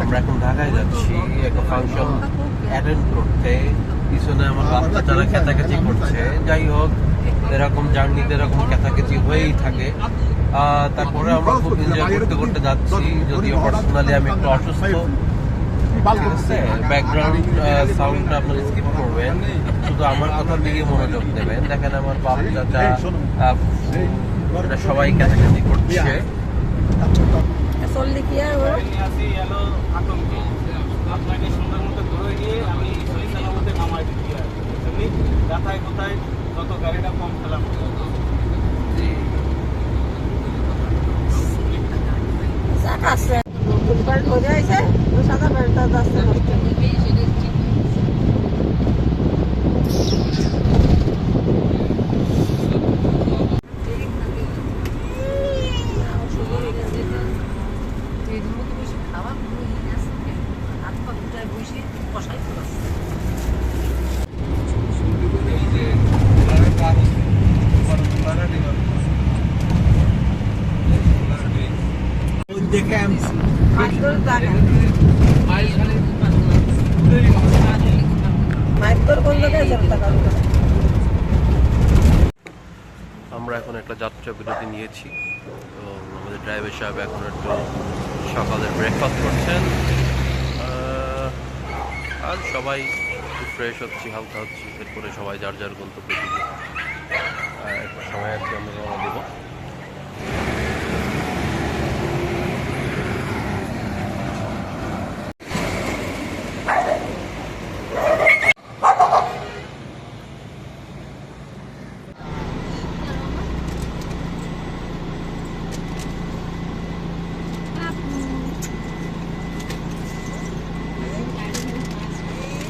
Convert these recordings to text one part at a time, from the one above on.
আমরা এখন ঢাকায় যাচ্ছি। একটা ফাংশন অ্যাটেন্ড করতে। পিছনে আমার বাচ্চা যারা খেতাখেচি করছে। যাই হোক এরকম জার্নিতে এরকম খেতাখেচি হয়েই থাকে। তারপরে আমরা খুব এনজয় করতে করতে যাচ্ছি। যদিও পার্সোনালি আমি একটু অসুস্থ। ব্যাকগ্রাউন্ড সাউন্ডটা আপনারা স্কিপ করবেন। শুধু আমার কথার দিকে মনোযোগ দেবেন। দেখেন আমার বাপ চাচা সবাই খেতাখেচি করছে। চললে কি আর আপনাকে সুন্দর মতো ঘুরে নিয়ে আমি সহি সালামতে নামাই দিচ্ছি আর এমনি গাথায় কোথায় যত গাড়িটা কম ফেলাম চাকা আছে আমরা এখন একটা যাত্রা বিরতি নিয়েছি। এবং আমাদের ড্রাইভার সাহেব এখন একটু সকালের ব্রেকফাস্ট করছেন। আর সবাই ফ্রেশ হচ্ছি, হালকা হচ্ছি। এরপরে সবাই যার যার গন্তব্যে সময় আর কি আমরা রওনা দেবো।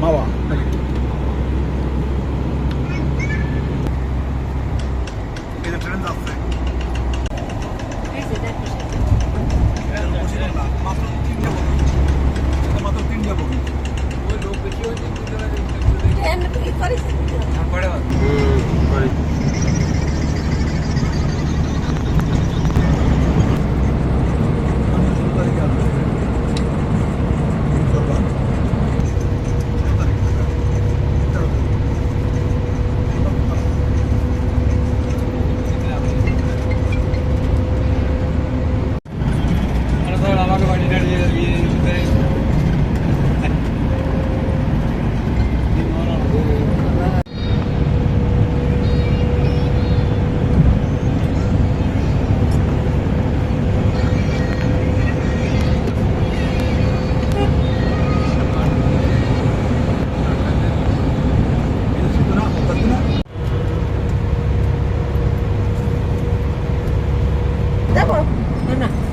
Mauer. 那不，不买。